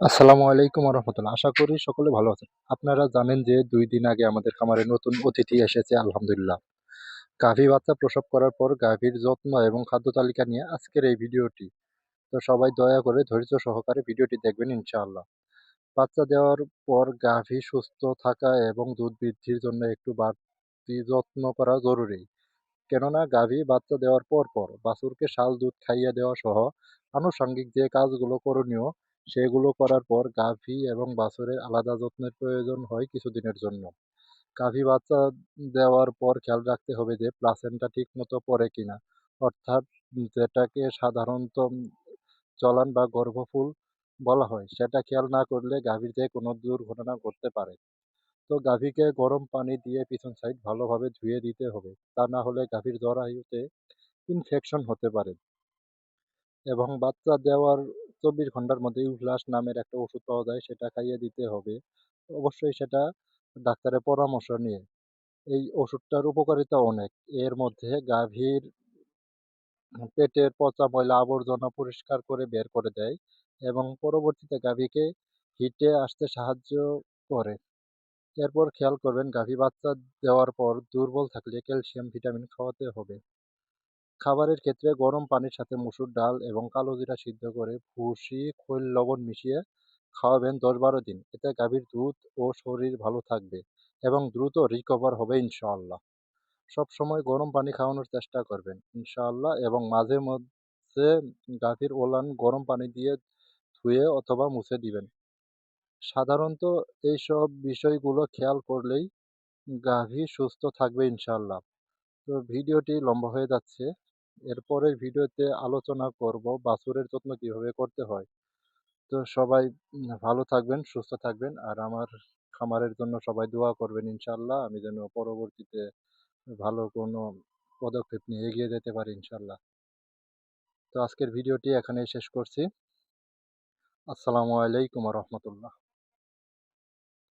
আসসালামু আলাইকুম রহমতুল্লাহ আশা করি সকলে ভালো আছেন। আপনারা জানেন যে দুই দিন আগে আমাদের খামারে নতুন অতিথি এসেছে, আলহামদুলিল্লাহ। গাভী বাচ্চা প্রসব করার পর গাভীর যত্ন এবং খাদ্য তালিকা নিয়ে আজকের এই ভিডিওটি। তো সবাই দয়া করে ধৈর্য সহকারে ভিডিওটি দেখবেন ইনশাআল্লাহ। বাচ্চা দেওয়ার পর গাভী সুস্থ থাকা এবং দুধ বৃদ্ধির জন্য একটু বাড়তি যত্ন করা জরুরি। কেননা গাভী বাচ্চা দেওয়ার পর পর বাছুরকে শাল, দুধ খাইয়ে দেওয়া সহ আনুষঙ্গিক যে কাজগুলো করণীয় সেগুলো করার পর গাভী এবং বাছুরের আলাদা যত্নের প্রয়োজন হয় কিছুদিনের জন্য। গাভী বাচ্চা দেওয়ার পর খেয়াল রাখতে হবে যে প্লাসেন্টা ঠিক মতো পড়ে কিনা অর্থাৎ যেটাকে সাধারণত চলান বা গর্ভফুল বলা হয়, সেটা খেয়াল না করলে গাভীর যে কোনো দুর্ঘটনা ঘটতে পারে। তো গাভীকে গরম পানি দিয়ে পিছন সাইড ভালোভাবে ধুয়ে দিতে হবে। তা না হলে গাভীর জরায়ুতে ইনফেকশন হতে পারে। এবং বাচ্চা দেওয়ার চব্বিশ ঘণ্টার মধ্যে ইউফ্লাস নামের একটা ওষুধ পাওয়া যায়, সেটা খাইয়ে দিতে হবে। অবশ্যই সেটা ডাক্তারের পরামর্শ নিয়ে। এই ওষুধটার উপকারিতা অনেক। এর মধ্যে গাভীর পেটের পচা ময়লা আবর্জনা পরিষ্কার করে বের করে দেয় এবং পরবর্তীতে গাভীকে হিটে আসতে সাহায্য করে। এরপর খেয়াল করবেন, গাভী বাচ্চা দেওয়ার পর দুর্বল থাকলে ক্যালসিয়াম, ভিটামিন খাওয়াতে হবে। খাবারের ক্ষেত্রে গরম পানির সাথে মসুর ডাল এবং কালো জিরা সিদ্ধ করে ভুসি, খৈল, লবণ মিশিয়ে খাওয়াবেন দশ বারো দিন। এতে গাভীর দুধ ও শরীর ভালো থাকবে এবং দ্রুত রিকভার হবে ইনশাআল্লাহ। সবসময় গরম পানি খাওয়ানোর চেষ্টা করবেন ইনশাআল্লাহ এবং মাঝে মধ্যে গাভীর ওলান গরম পানি দিয়ে ধুয়ে অথবা মুছে দিবেন। সাধারণত এইসব বিষয়গুলো খেয়াল করলেই গাভী সুস্থ থাকবে ইনশাআল্লাহ। তো ভিডিওটি লম্বা হয়ে যাচ্ছে। এরপরের ভিডিওতে আলোচনা করব বাছুরের যত্ন কীভাবে করতে হয়। তো সবাই ভালো থাকবেন, সুস্থ থাকবেন। আর আমার খামারের জন্য সবাই দোয়া করবেন ইনশাল্লাহ। আমি যেন পরবর্তীতে ভালো কোনো পদক্ষেপ নিয়ে এগিয়ে যেতে পারি ইনশাল্লাহ। তো আজকের ভিডিওটি এখানেই শেষ করছি। আসসালামু আলাইকুম রহমতুল্লাহ।